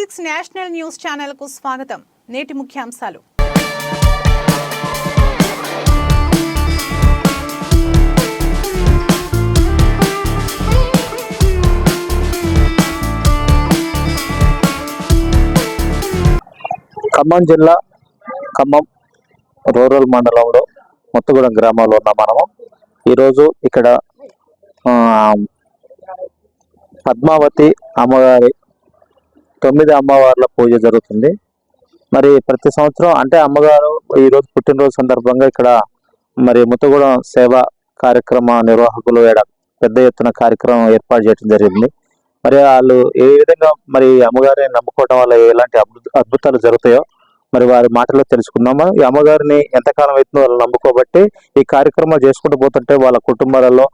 Six national news ఛానల్కు స్వాగతం. నేటి ముఖ్యాంశాలు. ఖమ్మం జిల్లా ఖమ్మం రూరల్ మండలంలో ముత్తగూడెం గ్రామంలో ఉన్న మనము. ఈరోజు ఇక్కడ పద్మావతి అమ్మగారి తొమ్మిది అమ్మవార్ల పూజ జరుగుతుంది. మరి ప్రతి సంవత్సరం అంటే అమ్మగారు ఈరోజు పుట్టినరోజు సందర్భంగా ఇక్కడ మరి ముత్తగూడెం సేవ కార్యక్రమ నిర్వాహకులు ఈడ పెద్ద ఎత్తున కార్యక్రమం ఏర్పాటు చేయడం జరిగింది. మరి వాళ్ళు ఏ విధంగా మరి అమ్మగారిని నమ్ముకోవడం వల్ల ఎలాంటి అద్భుతాలు జరుగుతాయో మరి వారి మాటలో తెలుసుకుందాము ఈ అమ్మగారిని ఎంతకాలం అవుతుందో వాళ్ళు నమ్ముకోబట్టి ఈ కార్యక్రమం చేసుకుంటూ పోతుంటే వాళ్ళ కుటుంబాలలో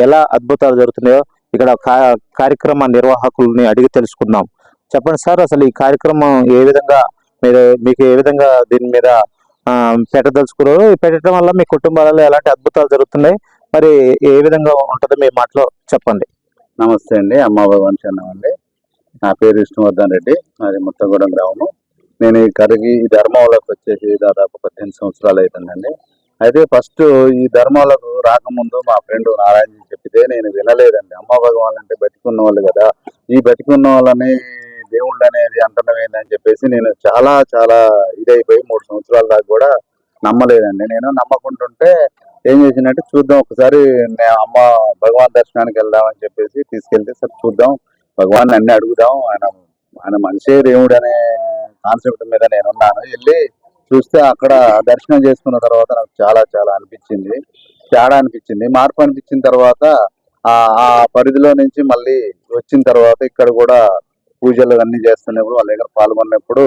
ఎలా అద్భుతాలు జరుగుతున్నాయో ఇక్కడ కా- కార్యక్రమ నిర్వాహకుల్ని అడిగి తెలుసుకుందాం. చెప్పండి సార్ అసలు ఈ కార్యక్రమం ఏ విధంగా మీరు మీకు ఏ విధంగా దీని మీద పెట్టదలుచుకున్నారు? పెట్టడం వల్ల మీ కుటుంబాలలో ఎలాంటి అద్భుతాలు జరుగుతున్నాయి? మరి ఏ విధంగా ఉంటుంది మీ మాటలో చెప్పండి. నమస్తే అండి అమ్మ భగవాన్ చెన్నం నా పేరు విష్ణువర్ధన్ రెడ్డి అది ముత్తగూడెం గ్రామం నేను ఈ కరిగి ఈ ధర్మంలోకి వచ్చేసి దాదాపు పద్దెనిమిది సంవత్సరాలు అవుతుందండి అయితే ఫస్ట్ ఈ ధర్మాలకు రాకముందు మా ఫ్రెండ్ నారాయణ చెప్పితే నేను వినలేదండి. అమ్మ భగవాన్ అంటే బతికున్న వాళ్ళు కదా. ఈ బతికున్న వాళ్ళని దేవుళ్ళు అనేది అంటడం ఏందని చెప్పేసి నేను చాలా చాలా ఇదైపోయి మూడు సంవత్సరాల దాకా కూడా నమ్మలేదండి. నేను నమ్మకుంటుంటే ఏం చేసినట్టు చూద్దాం. ఒకసారి నేను అమ్మ భగవాన్ దర్శనానికి వెళ్దామని చెప్పేసి తీసుకెళ్తే సరే చూద్దాం. భగవాన్ అన్ని అడుగుదాం. ఆయన ఆయన మనిషే దేవుడు అనే కాన్సెప్ట్ మీద నేను ఉన్నాను వెళ్ళి చూస్తే అక్కడ దర్శనం చేసుకున్న తర్వాత నాకు చాలా చాలా అనిపించింది. తేడా అనిపించింది. మార్పు అనిపించిన తర్వాత ఆ పరిధిలో నుంచి మళ్ళీ వచ్చిన తర్వాత ఇక్కడ కూడా పూజలు అన్ని చేస్తున్నప్పుడు వాళ్ళ దగ్గర పాల్గొన్నప్పుడు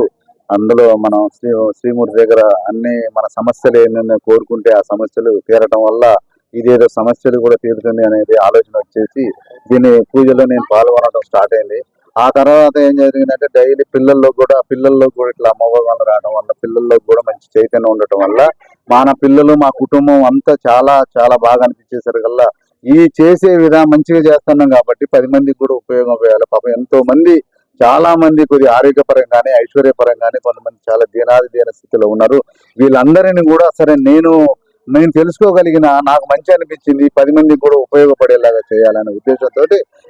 అందులో మనం శ్రీ శ్రీమూర్తి దగ్గర అన్ని మన సమస్యలు ఏమైనా కోరుకుంటే ఆ సమస్యలు తీరటం వల్ల ఇదేదో సమస్యలు కూడా తీరుతుంది అనేది ఆలోచన వచ్చేసి దీని పూజలో నేను పాల్గొనడం స్టార్ట్ అయింది. ఆ తర్వాత ఏం జరిగిందంటే డైలీ పిల్లల్లో కూడా పిల్లల్లో కూడా ఇట్లా అమ్మవాళ్ళు రావడం వల్ల పిల్లల్లో కూడా మంచి చైతన్యం ఉండటం వల్ల మన పిల్లలు మా కుటుంబం అంతా చాలా చాలా బాగా అనిపించేసరికల్లా ఈ చేసే విధానం మంచిగా చేస్తున్నాం కాబట్టి పది మందికి కూడా ఉపయోగం పాపం ఎంతో మంది చాలా మంది కొద్ది ఆరోగ్యపరంగానే ఐశ్వర్యపరంగానే కొంతమంది చాలా దీనాది దీన స్థితిలో ఉన్నారు. వీళ్ళందరినీ కూడా సరే నేను నేను తెలుసుకోగలిగిన నాకు మంచి అనిపించింది పది మందికి కూడా ఉపయోగపడేలాగా చేయాలనే ఉద్దేశంతో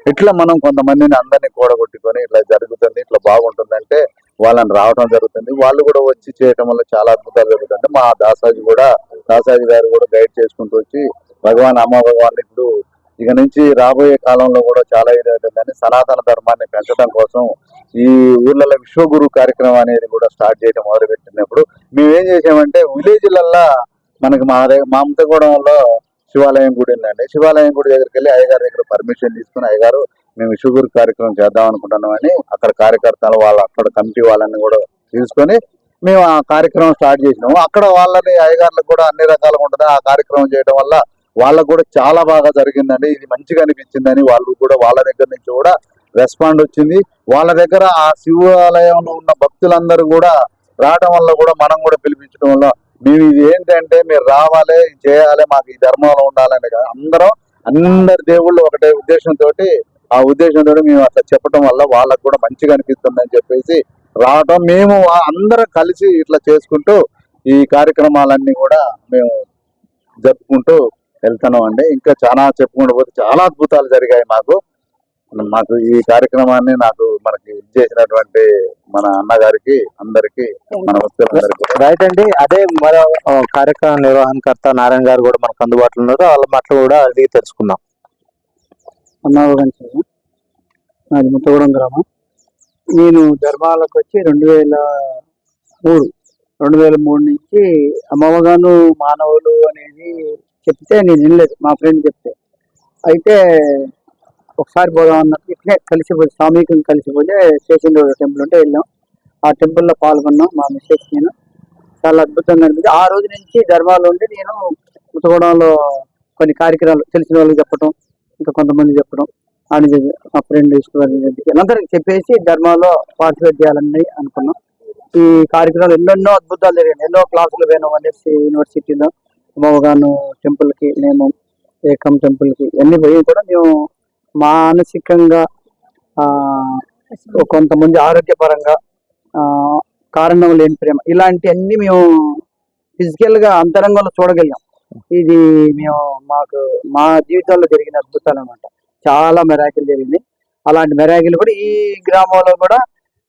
ఇట్లా మనం కొంతమందిని అందరినీ కూడగొట్టుకొని ఇట్లా జరుగుతుంది ఇట్లా బాగుంటుందంటే వాళ్ళని రావడం జరుగుతుంది. వాళ్ళు కూడా వచ్చి చేయటం వల్ల చాలా అద్భుతాలు జరుగుతుంది మా దాసాజీ కూడా దాసాజీ గారు కూడా గైడ్ చేసుకుంటూ వచ్చి భగవాన్ అమ్మ భగవాన్ ఇప్పుడు ఇక నుంచి రాబోయే కాలంలో కూడా చాలా ఇది అవుతుందని సనాతన ధర్మాన్ని పెంచడం కోసం ఈ ఊర్లలో విశ్వగురు కార్యక్రమం అనేది కూడా స్టార్ట్ చేయడం మొదలు పెట్టినప్పుడు మేము ఏం చేసామంటే విలేజ్లల్లో మనకి మా దగ్గర మా అమ్మతగూడెంలో శివాలయం గుడి ఉందండి. శివాలయం గుడి దగ్గరికి వెళ్ళి అయ్యగారి దగ్గర పర్మిషన్ తీసుకుని అయ్యగారు మేము విశ్వగురు కార్యక్రమం చేద్దాం అనుకుంటున్నామని అక్కడ కార్యకర్తలు వాళ్ళ అక్కడ కమిటీ వాళ్ళని కూడా తీసుకొని మేము ఆ కార్యక్రమం స్టార్ట్ చేసినాము. అక్కడ వాళ్ళని అయ్యగారులకు కూడా అన్ని రకాలుగా ఉంటుంది. ఆ కార్యక్రమం చేయడం వల్ల వాళ్ళకు కూడా చాలా బాగా జరిగిందండి. ఇది మంచిగా అనిపించిందని వాళ్ళు కూడా వాళ్ళ దగ్గర నుంచి కూడా రెస్పాండ్ వచ్చింది. వాళ్ళ దగ్గర ఆ శివాలయంలో ఉన్న భక్తులందరూ కూడా రావడం వల్ల కూడా మనం కూడా పిలిపించడం వల్ల మేము ఇది ఏంటంటే మీరు రావాలి చేయాలి మాకు ఈ ధర్మంలో ఉండాలని అందరం అందరి దేవుళ్ళు ఒకటే ఉద్దేశంతో ఆ ఉద్దేశంతో మేము అట్లా చెప్పడం వల్ల వాళ్ళకు కూడా మంచిగా అనిపిస్తుందని చెప్పేసి రావటం మేము అందరం కలిసి ఇట్లా చేసుకుంటూ ఈ కార్యక్రమాలన్నీ కూడా మేము జరుపుకుంటూ వెళ్తున్నాం అండి. ఇంకా చాలా చెప్పుకుంటూ పోతే చాలా అద్భుతాలు జరిగాయి మాకు. మాకు ఈ కార్యక్రమాన్ని నాకు మనకి ఇచ్చేసినటువంటి మన అన్నగారికి అందరికి మన రైట్ అండి. అదే మరో కార్యక్రమ నిర్వహణకర్త నారాయణ గారు కూడా మనకు అందుబాటులో ఉన్నారు. వాళ్ళ మాటలు కూడా అడిగి తెలుసుకుందాం. అన్నావరం నాది ముత్తగూడెం గ్రామం. నేను ధర్మాలకు వచ్చి రెండు వేల మూడు రెండు వేల మూడు నుంచి అమ్మవగాను మానవులు అనేది చెప్తే నేను వినలేదు. మా ఫ్రెండ్ చెప్తే. అయితే ఒకసారి పోదాం అన్నప్పుడు ఇట్లే కలిసిపోయి సామూహికం కలిసిపోతే స్టేషన్ రోడ్ టెంపుల్ ఉంటే వెళ్ళాం. ఆ టెంపుల్లో పాల్గొన్నాం మా మిస్టేక్స్ నేను. చాలా అద్భుతంగా అనిపించింది. ఆ రోజు నుంచి ధర్మాలు ఉండి నేను ముత్తగూడెంలో కొన్ని కార్యక్రమాలు తెలిసిన వాళ్ళకి చెప్పడం ఇంకా కొంతమంది చెప్పడం అని మా ఫ్రెండ్ రెడ్డికి అందరికి చెప్పేసి ధర్మాలో పార్టిసిపేట్ చేయాలని అనుకున్నాం. ఈ కార్యక్రమాలు ఎన్నెన్నో అద్భుతాలు జరిగాయి. ఎన్నో క్లాసులు పోయినాం అనేసి యూనివర్సిటీలో. అమ్మగాను టెంపుల్కి మేము ఏకం టెంపుల్కి అన్ని పోయి కూడా మేము మానసికంగా కొంతమంది ఆరోగ్యపరంగా కారణం లేని ప్రేమ. ఇలాంటి అన్ని మేము ఫిజికల్గా అంతరంగంలో చూడగలిగాం. ఇది మేము మాకు మా జీవితంలో జరిగిన అద్భుతాలు అనమాట చాలా మెరాకిల్ జరిగింది. అలాంటి మెరాకిల్ కూడా ఈ గ్రామంలో కూడా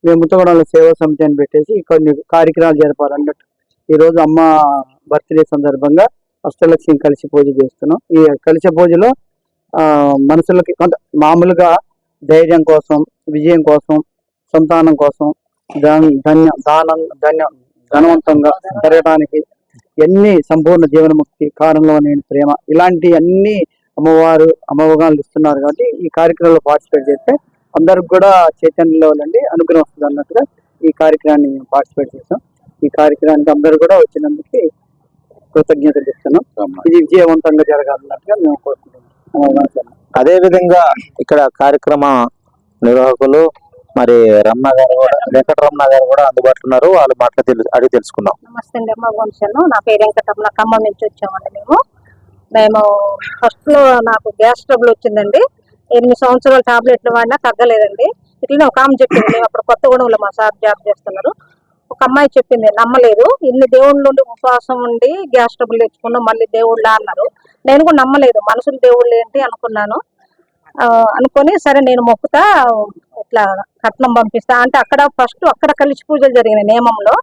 మేము ముత్తగూడెంలో సేవా సమితి అని పెట్టేసి కొన్ని కార్యక్రమాలు జరపాలన్నట్టు. ఈ రోజు అమ్మ బర్త్డే సందర్భంగా అష్టలక్ష్మి కలిసి పూజ చేస్తున్నాం. ఈ కలిసి పూజలో ఆ, మనుషులకి కొంత మామూలుగా ధైర్యం కోసం విజయం కోసం సంతానం కోసం ధన్- ధన్య దానం ధన్య ధనవంతంగా పెరగడానికి ఎన్ని సంపూర్ణ జీవనముక్తి కారణంలో నేను ప్రేమ. ఇలాంటి అన్ని అమ్మవారు అమ్మవగాలు ఇస్తున్నారు కాబట్టి ఈ కార్యక్రమంలో పార్టిసిపేట్ చేస్తే అందరికి కూడా చైతన్యంలో అండి అనుగ్రహం వస్తుంది అన్నట్టుగా ఈ కార్యక్రమాన్ని పార్టిసిపేట్ చేస్తాం. ఈ కార్యక్రమానికి అందరూ కూడా వచ్చినందుకు కృతజ్ఞతలు చెప్తున్నాం. ఇది విజయవంతంగా జరగాలన్నట్టుగా మేము కోరుకుంటున్నాం. అదే విధంగా ఇక్కడ కార్యక్రమ నిర్వాహకులు మరి రమణ గారు కూడా వెంకటరమణ గారు కూడా అందుబాటులో ఉన్నారు. వాళ్ళ మాటలు తెలు అడిగి తెలుసుకుందాం. నమస్తే అండి అమ్మ వంశాను. నా పేరు వెంకటరమణ. ఖమ్మం నుంచి వచ్చామండి మేము. మేము ఫస్ట్లో నాకు గ్యాస్ ట్రబుల్ వచ్చిందండి. ఎనిమిది సంవత్సరాలు టాబ్లెట్లు వాడినా తగ్గలేదండి. ఇట్లనే ఒక ఆమె చెప్పింది అప్పుడు కొత్తగూడెంలో మా సార్ జాబ్ చేస్తున్నారు. ఒక అమ్మాయి చెప్పింది నమ్మలేదు. ఇన్ని దేవుళ్ళ నుండి ఉపవాసం ఉండి గ్యాస్ ట్రబుల్ తెచ్చుకున్నాం మళ్ళీ దేవుళ్ళ అన్నారు. నేను కూడా నమ్మలేదు. మనుషులు దేవుళ్ళు ఏంటి అనుకున్నాను. అనుకొని సరే నేను మొక్కుతా ఇట్లా కట్నం పంపిస్తా అంటే అక్కడ ఫస్ట్ అక్కడ కలిసి పూజలు జరిగినాయి నియమంలో.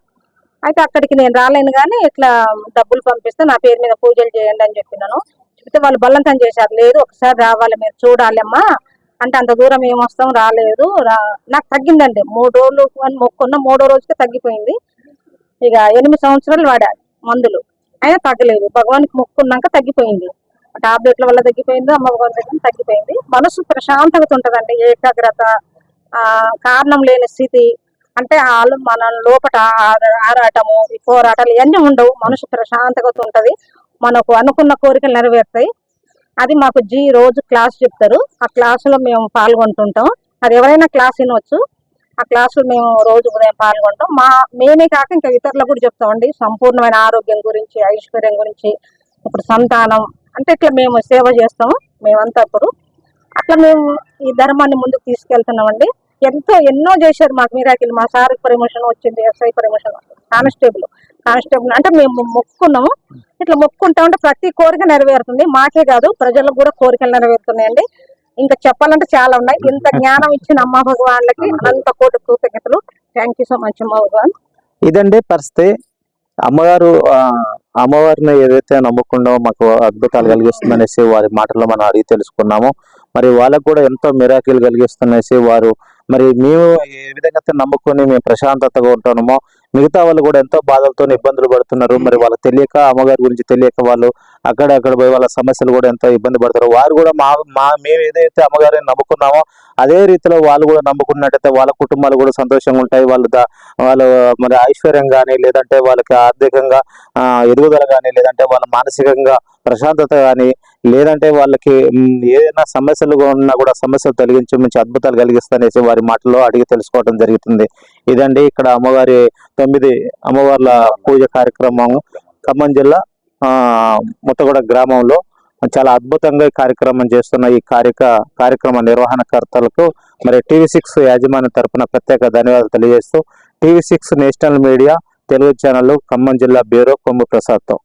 అయితే అక్కడికి నేను రాలేను కానీ ఇట్లా డబ్బులు పంపిస్తే నా పేరు మీద పూజలు చేయండి అని చెప్పినాను. చెప్తే వాళ్ళు బలవంతం చేశారు. లేదు ఒకసారి రావాలి మీరు చూడాలమ్మా. అంటే అంత దూరం ఏమొస్తాం వస్తాం రాలేదు. రా నాకు తగ్గిందండి మూడు రోజులు అని మొక్కున్న మూడో రోజుకే తగ్గిపోయింది. ఇక ఎనిమిది సంవత్సరాలు వాడా మందులు. అయినా తగ్గలేదు. భగవానికి మొక్కున్నాక తగ్గిపోయింది. టాబ్లెట్ల వల్ల తగ్గిపోయింది అమ్మ భగవాన్ దగ్గర తగ్గిపోయింది. మనసు ప్రశాంతత ఉంటుందండి. ఏకాగ్రత కారణం లేని స్థితి. అంటే వాళ్ళు మన లోపల ఆరాటము ఈ పోరాటాలు ఇవన్నీ ఉండవు. మనసు ప్రశాంతత ఉంటుంది. మనకు అనుకున్న కోరికలు నెరవేరుతాయి. అది మాకు జీ రోజు క్లాస్ చెప్తారు. ఆ క్లాసులో మేము పాల్గొంటుంటాం. అది ఎవరైనా క్లాస్ వినవచ్చు ఆ క్లాసులో మేము రోజు ఉదయం పాల్గొంటాం. మా మేమే కాక ఇంకా ఇతరులకు కూడా చెప్తామండి. సంపూర్ణమైన ఆరోగ్యం గురించి ఐశ్వర్యం గురించి ఇప్పుడు సంతానం అంటే ఇట్లా మేము సేవ చేస్తాము. మేమంతా ఇప్పుడు అట్లా మేము ఈ ధర్మాన్ని ముందుకు తీసుకెళ్తున్నామండి. ఎంతో ఎన్నో చేశారు మాకు మీరాకిల్. మా సార్ ప్రమోషన్ వచ్చింది ఎస్ఐ ప్రమోషన్ కానిస్టేబుల్. కానిస్టేబుల్ అంటే మేము మొక్కున్నాము ఇట్లా మొక్కుంటా ఉంటే ప్రతి కోరిక నెరవేరుతుంది. మాకే కాదు ప్రజలకు కూడా కోరికలు నెరవేరుతున్నాయండి. ఇంకా చెప్పాలంటే చాలా ఉన్నాయి. ఇంత జ్ఞానం ఇచ్చిన అమ్మ భగవాన్లకి అనంత కోటి కృతజ్ఞతలు. థ్యాంక్ యూ సో మచ్ అమ్మ భగవాన్. ఇదండి పరిస్థితి. అమ్మగారు అమ్మవారిని ఏదైతే నమ్ముకున్నామో మాకు అద్భుతాలు కలిగిస్తుందనేసి వారి మాటల్లో మనం అడిగి తెలుసుకున్నాము. మరి వాళ్ళకు కూడా ఎంతో మిరాకిల్ కలిగిస్తున్నసి వారు మరి మేము ఏ విధంగా అయితే నమ్ముకొని మేము ప్రశాంతతగా ఉంటున్నామో మిగతా వాళ్ళు కూడా ఎంతో బాధలతో ఇబ్బందులు పడుతున్నారు. మరి వాళ్ళకి తెలియక అమ్మగారి గురించి తెలియక వాళ్ళు అక్కడ అక్కడ పోయి వాళ్ళ సమస్యలు కూడా ఎంతో ఇబ్బంది పడతారు వారు కూడా మా మా మేము ఏదైతే అమ్మగారిని నమ్ముకున్నామో అదే రీతిలో వాళ్ళు కూడా నమ్ముకున్నట్టయితే వాళ్ళ కుటుంబాలు కూడా సంతోషంగా ఉంటాయి. వాళ్ళు వాళ్ళు మరి ఐశ్వర్యం కానీ లేదంటే వాళ్ళకి ఆర్థికంగా ఎదుగుదల కానీ లేదంటే వాళ్ళ మానసికంగా ప్రశాంతత కానీ లేదంటే వాళ్ళకి ఏదైనా సమస్యలు ఉన్నా కూడా సమస్యలు తొలగించి మంచి అద్భుతాలు కలిగిస్తానేసి వారి మాటలో అడిగి తెలుసుకోవడం జరుగుతుంది. ఇదండి ఇక్కడ అమ్మవారి తొమ్మిది అమ్మవార్ల పూజ కార్యక్రమం ఖమ్మం జిల్లా ముత్తగూడ గ్రామంలో చాలా అద్భుతంగా ఈ కార్యక్రమం చేస్తున్న ఈ కార్యక కార్యక్రమ నిర్వహణకర్తలకు మరి టీవీ సిక్స్ యాజమాన్యం తరపున ప్రత్యేక ధన్యవాదాలు తెలియజేస్తూ TV six national media Telugu channel Khammam జిల్లా బ్యూరో కొమ్ము ప్రసాద్తో.